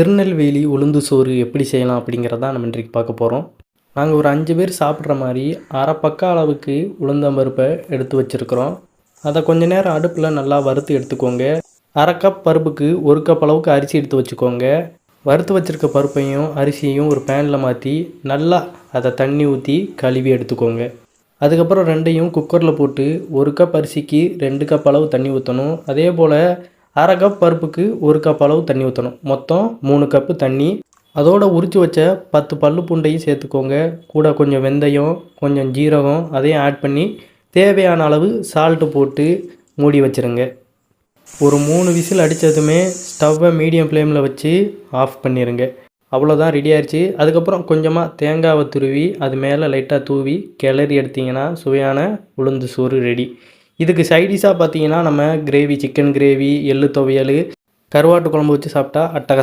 திருநெல்வேலி உளுந்து சோறு எப்படி செய்யலாம் அப்படிங்கிறதான் நம்ம இன்றைக்கு பார்க்க போகிறோம் நாங்கள் ஒரு அஞ்சு பேர் சாப்பிட்ற மாதிரி அரை பக்க அளவுக்கு உளுந்தம்பருப்பை எடுத்து வச்சுருக்குறோம். அதை கொஞ்ச நேரம் அடுப்பில் நல்லா வறுத்து எடுத்துக்கோங்க. அரை கப் பருப்புக்கு ஒரு கப் அளவுக்கு அரிசி எடுத்து வச்சுக்கோங்க. வறுத்து வச்சுருக்க பருப்பையும் அரிசியையும் ஒரு பேனில் மாற்றி நல்லா அதை தண்ணி ஊற்றி கழுவி எடுத்துக்கோங்க. அதுக்கப்புறம் ரெண்டையும் குக்கரில் போட்டு ஒரு கப் அரிசிக்கு ரெண்டு கப் அளவு தண்ணி ஊற்றணும் அதே போல் அரை கப் பருப்புக்கு ஒரு கப் அளவு தண்ணி ஊற்றணும் மொத்தம் மூணு கப்பு தண்ணி. அதோட உரித்து வச்ச பத்து பல்லு பூண்டையும் சேர்த்துக்கோங்க. கூட கொஞ்சம் வெந்தயம் கொஞ்சம் ஜீரகம் அதையும் ஆட் பண்ணி தேவையான அளவு சால்ட்டு போட்டு மூடி வச்சிருங்க. ஒரு மூணு விசில் அடித்ததுமே ஸ்டவ்வை மீடியம் ஃப்ளேமில் வச்சு ஆஃப் பண்ணிடுங்க அவ்வளோதான் ரெடி ஆயிடுச்சு அதுக்கப்புறம் கொஞ்சமாக தேங்காவை துருவி அது மேலே லைட்டாக தூவி கிளறி எடுத்திங்கன்னா சுவையான உளுந்து சோறு ரெடி இதுக்கு சைடிஷாக பார்த்தீங்கன்னா நம்ம கிரேவி சிக்கன் கிரேவி எள்ளு துவையல் கருவாட்டு குழம்பு வச்சு சாப்பிட்டா அட்டகாசம்.